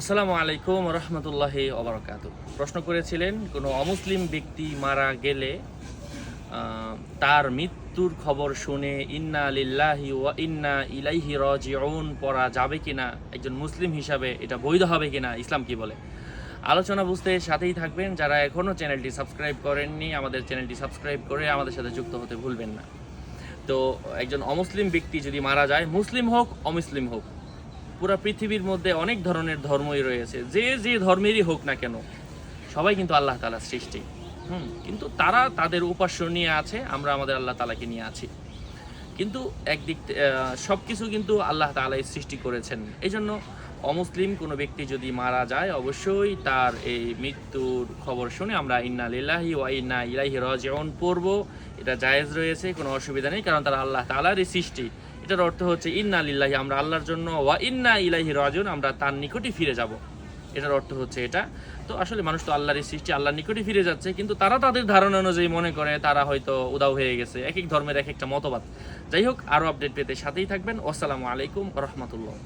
আসসালামু আলাইকুম রহমতুল্লাহ ওবরাকাত প্রশ্ন করেছিলেন, কোনো অমুসলিম ব্যক্তি মারা গেলে তার মৃত্যুর খবর শুনে ইন্না লিল্লাহি ওয়া ইন্না ইলাইহি রাজিউন পড়া যাবে কিনা, একজন মুসলিম হিসাবে এটা বৈধ হবে কিনা, ইসলাম কি বলে? আলোচনা বুঝতে সাথেই থাকবেন, যারা এখনও চ্যানেলটি সাবস্ক্রাইব করেননি, আমাদের চ্যানেলটি সাবস্ক্রাইব করে আমাদের সাথে যুক্ত হতে ভুলবেন না। তো একজন অমুসলিম ব্যক্তি যদি মারা যায়, মুসলিম হোক, অমুসলিম হোক পুরো পৃথিবীর মধ্যে অনেক ধরনের ধর্মই রয়েছে। যে যে ধর্মেরই হোক না কেন, সবাই কিন্তু আল্লাহ তালার সৃষ্টি। হুম, কিন্তু তারা তাদের উপাস্য নিয়ে আছে, আমরা আমাদের আল্লাহ তালাকে নিয়ে আছি। কিন্তু একদিক সব কিছু কিন্তু আল্লাহ তালাই সৃষ্টি করেছেন। এই জন্য অমুসলিম কোনো ব্যক্তি যদি মারা যায়, অবশ্যই তার এই মৃত্যুর খবর শুনে আমরা ইন্না লিল্লাহি ওয়া ইন্না ইলাইহি রাজিউন পড়ব। এটা জায়েজ রয়েছে, কোনো অসুবিধা নেই, কারণ তারা আল্লাহ তালারই সৃষ্টি। এটার অর্থ হচ্ছে ইন্না লিল্লাহি, আমরা আল্লাহর জন্য, ওয়া ইন্না ইলাইহি রাজিউন, আমরা তার নিকটই ফিরে যাব। এটার অর্থ হচ্ছে এটা। তো আসলে মানুষ তো আল্লাহরই সৃষ্টি, আল্লাহর নিকটই ফিরে যাচ্ছে, কিন্তু তারা তাদের ধারণা অনুযায়ী মনে করে তারা হয়তো উদাও হয়ে গেছে এক এক ধর্মের এক একটা মতবাদ। যাই হোক, আরও আপডেট পেতে সাথেই থাকবেন। আসসালামু আলাইকুম রহমতুল্লাহ।